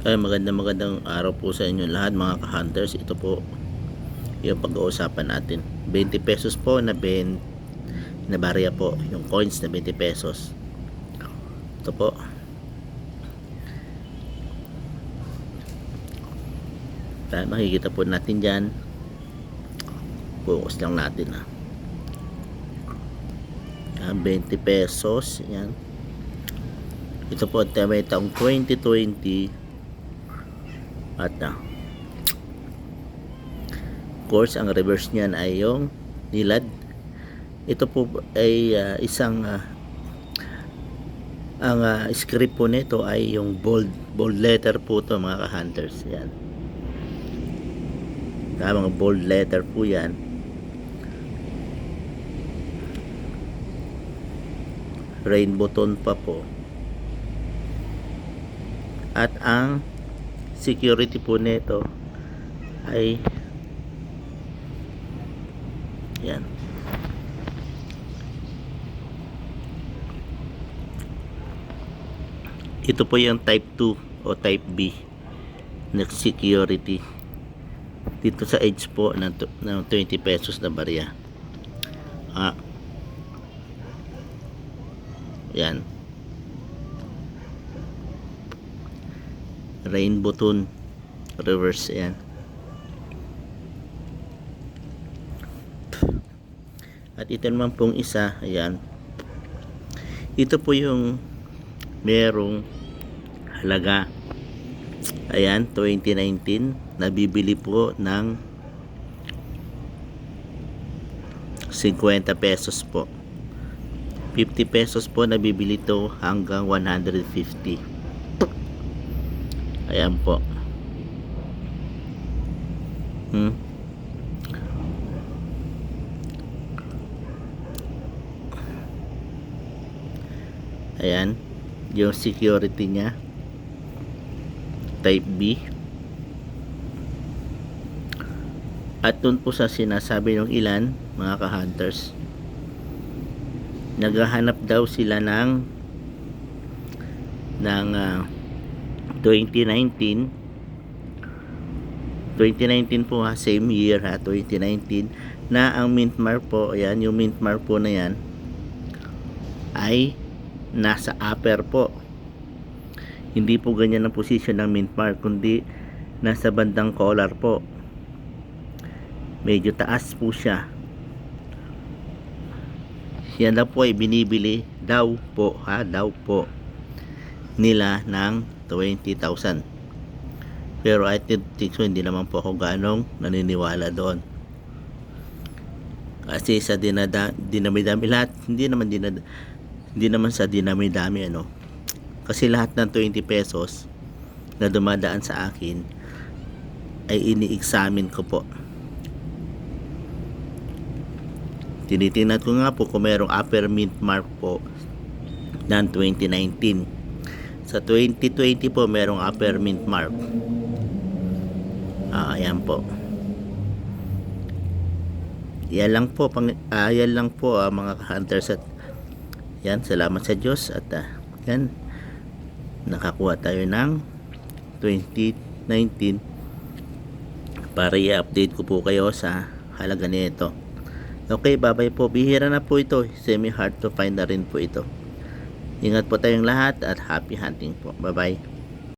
Ay, magandang magandang araw po sa inyo lahat mga ka-hunters. Ito po yung pag-uusapan natin. 20 pesos po na ben na barya po. Yung coins na 20 pesos. Ito po. Dahil makikita po natin dyan. Focus lang natin ha. Yan, 20 pesos. Yan. Ito po may taong 2020 at uh, course ang reverse niyan ay yung nilad. Ito po ay ah, isang ah, ang ah, script po nito ay yung bold bold letter po to mga ka-hunters. Yan mga bold letter po yan. Rainbow tone pa po. At ang security po nito ay yan. Ito po yung type 2 o type B na security. Dito sa edge po ng, ng 20 pesos na barya. Ah. Yan rainbow tone reverse yan at ito naman pong isa ayan. Ito po yung merong halaga. Ayan 2019 nabibili po ng 50 pesos po. 50 pesos po nabibili to hanggang 150 Ayan po. Hmm. Ayan. Yung security niya. Type B. At dun po sa sinasabi ng ilan, mga ka-hunters, naghahanap daw sila ng ng ah, 2019 2019 po ha same year ha 2019 na ang mint mark po ayan yung mint mark po na yan ay nasa upper po. Hindi po ganyan ang position ng mint mark kundi nasa bandang collar po. Medyo taas po siya. Yan daw po ay binibili daw po ha daw po nila ng 20,000 pero I think so hindi naman po ako ganong naniniwala doon. Kasi sa dinada, dinami-dami lahat hindi naman dinad, hindi naman sa dinami-dami ano. Kasi lahat ng 20 pesos na dumadaan sa akin ay ini-examine ko po. Tinitingnan ko nga po kung merong upper mint mark po ng 2019 sa 2020 po merong upper mint mark. Ah, ayan po. Yan lang po pang, ah, yan lang po ah, mga hunters at yan salamat sa Diyos at ah, yan nakakuha tayo ng 2019 para i-update ko po kayo sa halaga nito. Okay bye bye po. Bihira na po ito. Semi hard to find na rin po ito Ingat po tayong lahat at happy hunting po. Bye-bye.